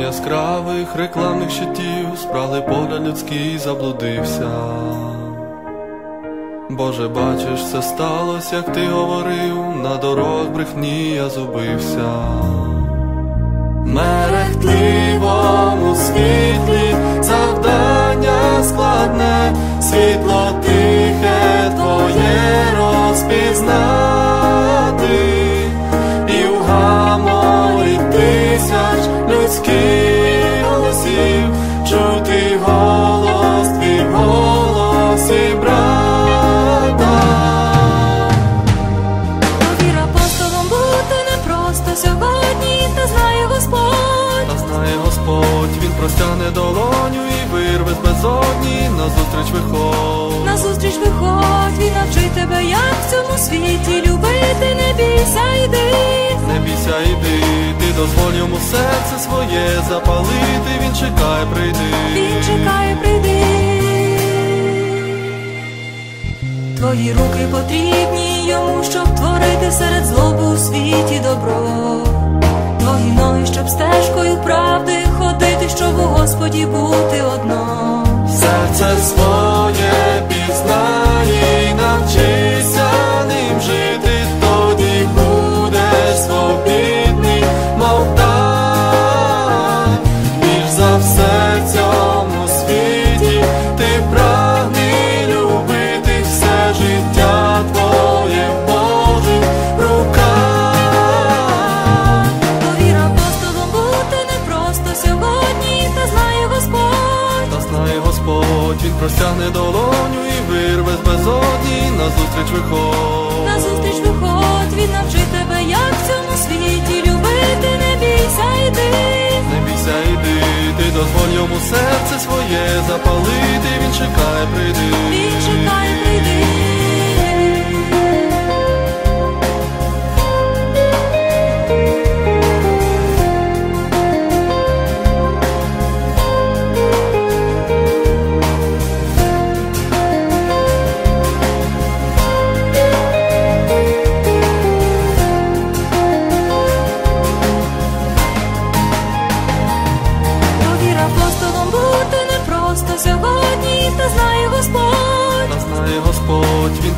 яскравих рекламних щитів спрагли погляд людський заблудився. Боже, бачиш, все сталося, як ти говорив, на дорог брехні я зубився. Мерехтливому світлі завдання складне, світло простягне долоню і вирве з безодні назустріч виход. Назустріч виходь, він навчить тебе, як в цьому світі любити, не бійся, йди. Не бійся, йди, ти дозволь йому серце своє запалити, він чекає, прийди. Він чекає, прийди. Твої руки потрібні йому, щоб творити серед злоби у світі Господі бути Господь, він простягне долоню і вирве з безодні назустріч виход. Назустріч виходь, він навчить тебе, як в цьому світі любити, не бійся, йди. Не бійся, йди, ти дозволь йому серце своє запалити, він чекає, прийди. Він чекає, прийди.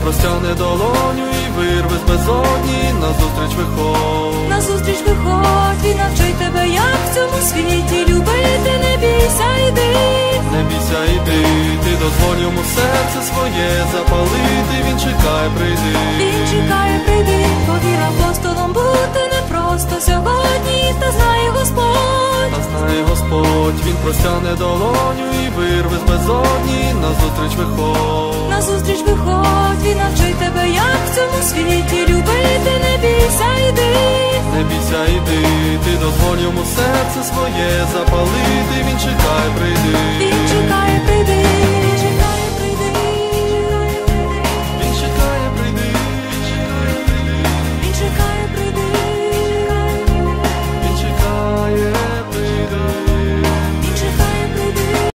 Простягне долоню і вирве з безодні назустріч виход. Назустріч виходь, він навчить тебе, як в цьому світі любити, не бійся, йди. Не бійся, йди, ти дозволь йому серце своє запалити, він чекає, прийди. Він чекає, прийди, повір апостолом бути непросто сьогодні, та знає Господь. Та знає Господь, він простягне долоню і вирве назустріч виход. Назустріч виходь, він навчить тебе, як в цьому світі любити, не бійся, йди. Не бійся, йди, ти дозволь йому серце своє запалити, він чекає, прийди. Він